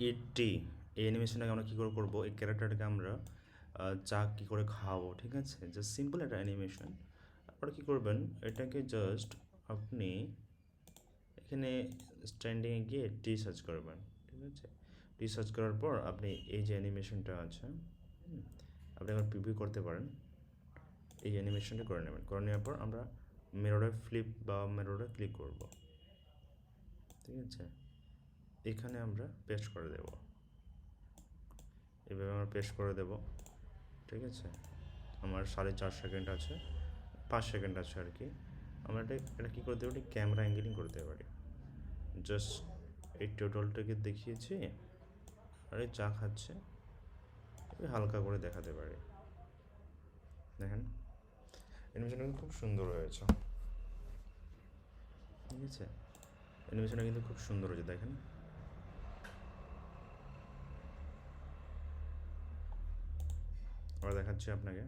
ইটি এই অ্যানিমেশনটাকে আমরা কী করে করব? এই ক্যারেক্টারটাকে আমরা চা কী করে খাওয়াবো? ঠিক আছে? জাস্ট সিম্পল একটা অ্যানিমেশন আপনারা কী করবেন? এটাকে জাস্ট আপনি এখানে স্ট্যান্ডিংয়ে গিয়ে টি সার্চ করবেন। ঠিক আছে? টি সার্চ করার পর আপনি এই যে অ্যানিমেশনটা আছে আপনি এখন প্রিভিউ করতে পারেন। এই অ্যানিমেশনটা করে নেবেন। করে নেওয়ার পর আমরা মেরোডে ফ্লিপ বা মেরোডে ক্লিক করব। ঠিক আছে? এখানে আমরা পেস্ট করে দেব। এভাবে আমরা পেস্ট করে দেব, ঠিক আছে? আমার সাড়ে চার সেকেন্ড আছে, পাঁচ সেকেন্ড আছে আর কি। আমরা এটা এটা কী করতে পারি ক্যামেরা অ্যাঙ্গেলিং করতে পারি। জাস্ট এই টোটালটাকে দেখিয়েছি, আর এই চা খাচ্ছে হালকা করে দেখাতে পারি। দেখেন অ্যানিমেশনটা কিন্তু খুব সুন্দর হয়েছে। ঠিক আছে? অ্যানিমেশনটা কিন্তু খুব সুন্দর হয়েছে, দেখেন। আবার দেখাচ্ছি আপনাকে